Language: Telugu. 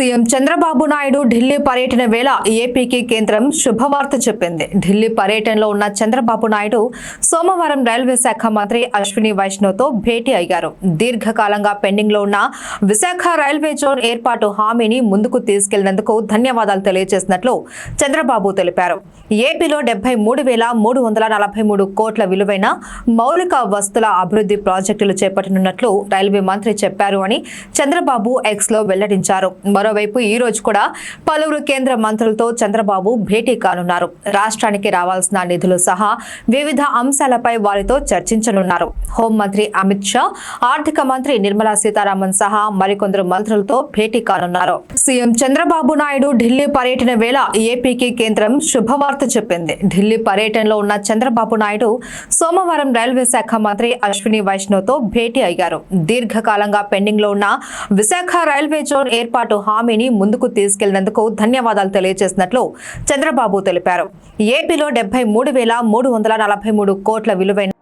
సీఎం చంద్రబాబు నాయుడు ఢిల్లీ పర్యటన వేళ ఏపీకి కేంద్రం శుభవార్త చెప్పింది. ఢిల్లీ పర్యటనలో ఉన్న చంద్రబాబు నాయుడు సోమవారం రైల్వే శాఖ మంత్రి అశ్విని వైష్ణవ్తో భేటీ అయ్యారు. దీర్ఘకాలంగా పెండింగ్లో ఉన్న విశాఖ రైల్వే జోన్ ఏర్పాటు హామీని ముందుకు తీసుకెళ్ళినందుకు ధన్యవాదాలు తెలియజేసినట్లు చంద్రబాబు తెలిపారు. ఏపీలో డెబ్బై మూడు వేల మూడు వందల నలభై మూడు కోట్ల విలువైన మౌలిక వస్తుల అభివృద్ధి ప్రాజెక్టులు చేపట్టనున్నట్లు రైల్వే మంత్రి చెప్పారు అని చంద్రబాబు ఎక్స్లో వెల్లడించారు. మరోవైపు ఈ రోజు కూడా పలువురు కేంద్ర మంత్రులతో చంద్రబాబు భేటీ కానున్నారు. రాష్ట్రానికి రావాల్సిన నిధులు సహా వివిధ అంశాలపై వారితో చర్చించనున్నారు. హోంమంత్రి అమిత్ షా ఆర్థిక మంత్రి నిర్మలా సీతారామన్ సహా మరికొందరు మంత్రులతో భేటీ కానున్నారు. సీఎం చంద్రబాబు నాయుడు ఢిల్లీ పర్యటన వేళ ఏపీకి కేంద్రం శుభవార్త చెప్పింది. ఢిల్లీ పర్యటనలో ఉన్న చంద్రబాబు నాయుడు సోమవారం రైల్వే శాఖ మంత్రి అశ్విని వైష్ణవ్తో భేటీ అయ్యారు. దీర్ఘకాలంగా పెండింగ్లో ఉన్న విశాఖ రైల్వే జోన్ ఏర్పాటు హామీని ముందుకు తీసుకెళ్ళినందుకు ధన్యవాదాలు తెలియజేసినట్లు చంద్రబాబు తెలిపారు. ఏపీలో డెబ్బై మూడు వేల మూడు వందల నలభై మూడు కోట్ల విలువైన